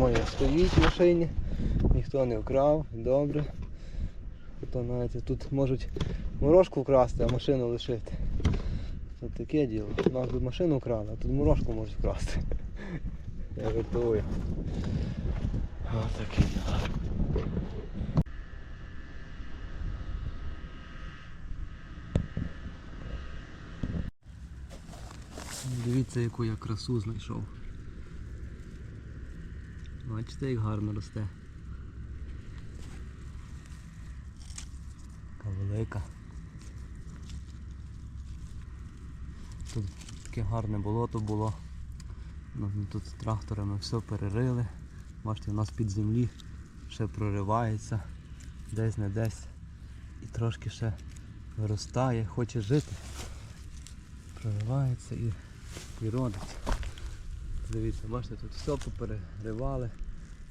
Моя стоїть в машині, ніхто не вкрав, добре. То знаєте, тут можуть морожку вкрасти, а машину лишити. Тут таке діло. У нас би машину вкрали, а тут морожку можуть вкрасти. Я жартую. Ось таке діло. Дивіться, яку я красу знайшов. Бачите, як гарно росте. Така велика. Тут таке гарне болото було. Ну, Тут тракторами все перерили. Бачите, у нас під землі ще проривається, десь не десь. І трошки ще виростає, хоче жити. Проривається і, і родиться. Дивіться, бачите, тут все попереривали,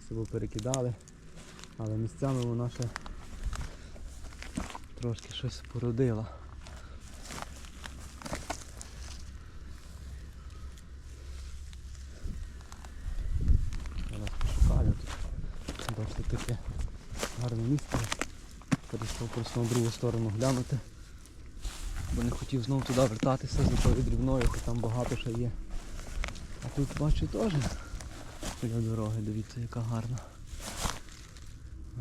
все поперекидали, але місцями вона ще трошки щось породила. Зараз пошукаю тут. Бачите, таке гарне місце. Перейшов просто на другу сторону глянути. Бо не хотів знову туди вертатися за тою дрібною, хоч там багато ще є. А тут бачу теж біля дороги, дивіться яка гарна.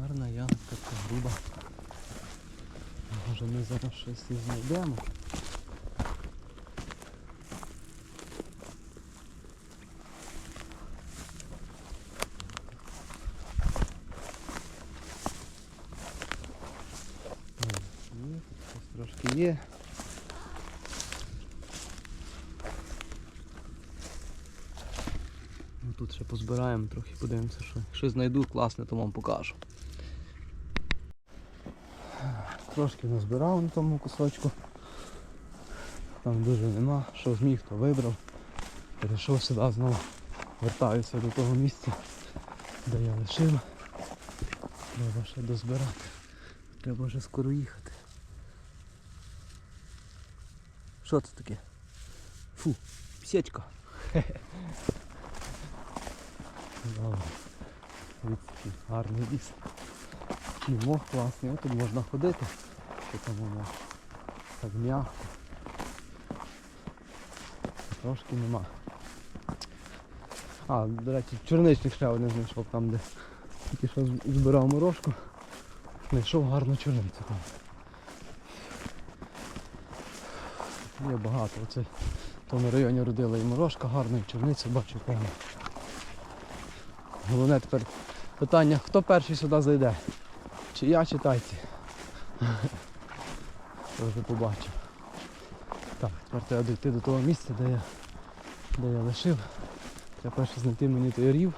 Гарна ягодка, така груба. Може ми зараз щось і знайдемо. М, Є, тут щось трошки є. Ну, тут ще позбираємо трохи, подивимося, що. Якщо знайду класне, то вам покажу. Трошки назбирав на тому кусочку. Там дуже нема. Що зміг, то вибрав. Перейшов сюди знову. Вертаюся до того місця, де я лишив. Треба ще дозбирати. Треба вже скоро їхати. Що це таке? Фу, псечка. Гарний ліс. І мох класний, тут можна ходити. Що там воно так м'яко. Трошки нема. А, до речі, чорничник ще один знайшов там, де тільки що збирав морожку. Знайшов гарну чорницю там. Є багато. Оце в тому районі родила і морожка гарна, і чорниця бачу певно. Головне тепер питання, хто перший сюди зайде? Чи я, чи тайці? Вже побачив. Так, тепер треба дійти до того місця, де я, де я лишив. Треба перше знайти мені той рів,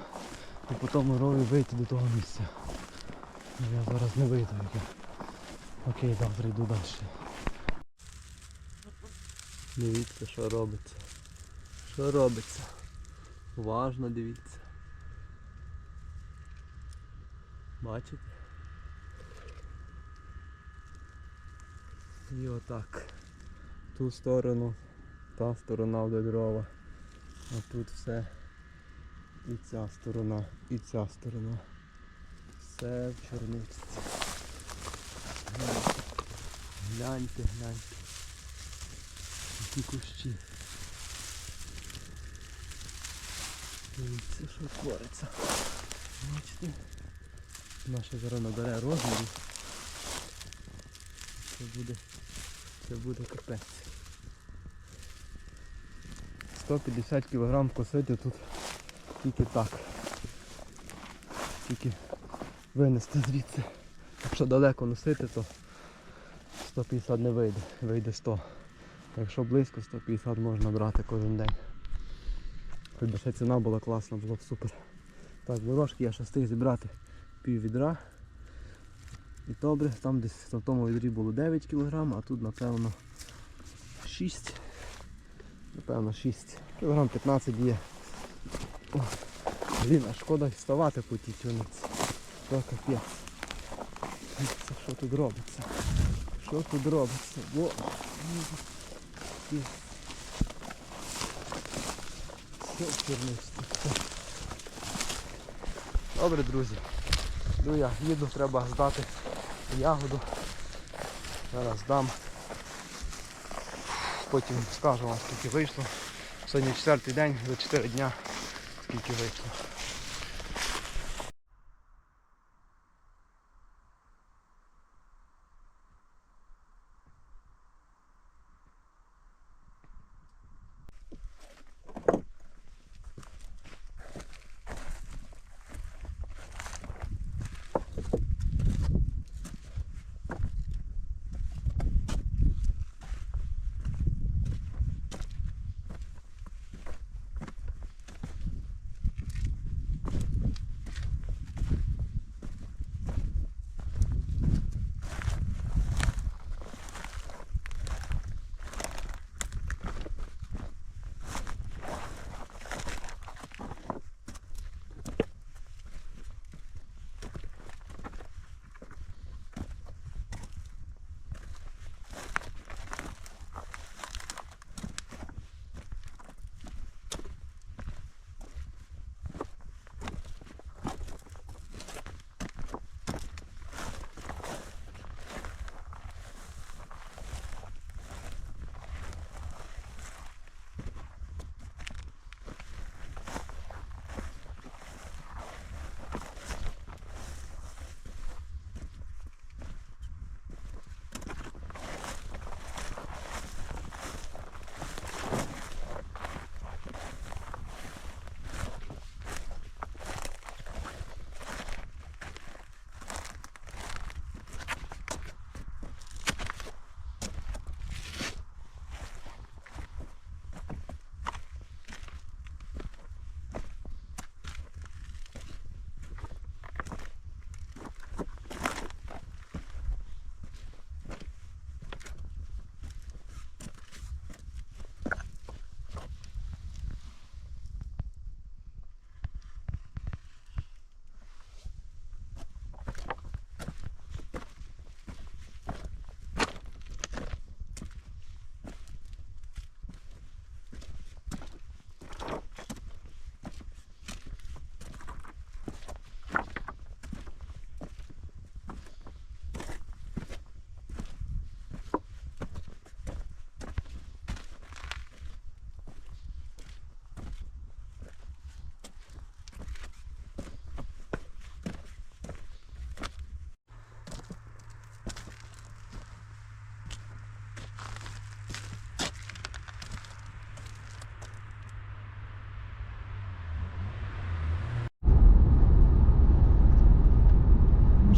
і потім рові вийти до того місця. Я зараз не вийду. як я. Окей, добре, йду далі. Дивіться, що робиться. Що робиться. Уважно дивіться. Бачите? І отак. Ту сторону, та сторона дрова. А тут все. І ця сторона, і ця сторона. Все в чорниці. Гляньте, гляньте. Які кущі. Дивіться, що твориться. Наша зараз набере розмірів. Це буде, це буде капець. 150 кг косити тут тільки так. Тільки винести звідси. Якщо далеко носити, то 150 не вийде, вийде 100. Якщо близько 150 можна брати кожен день. Хоч би ще ціна була класна, було б супер. Так, ворожки я ще встиг зібрати пів відра. І добре, там десь на тому відрі було 9 кг, а тут напевно 6. Напевно 6. Кілограм 15 є. О, блін, а шкода вставати по тій чорниці. То капець. Дивіться, що тут робиться. Що тут робиться? Бо... Все. Добре, друзі. Йду я, їду, треба здати ягоду. Зараз здам. Потім скажу вам, скільки вийшло. Сьогодні четвертий день, за 4 дня, скільки вийшло.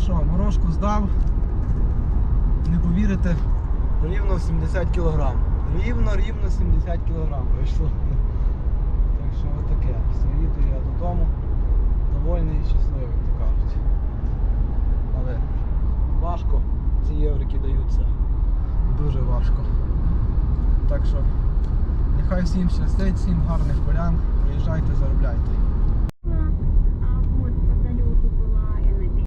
Що, морожку здав. Не повірите, рівно 70 кг. Рівно, рівно 70 кг вийшло. Так що отаке. Все, їду я додому. Довольний і щасливий, як то кажуть. Але важко ці єврики даються. Дуже важко. Так що нехай всім щастить, всім гарних полян. Приїжджайте, заробляйте.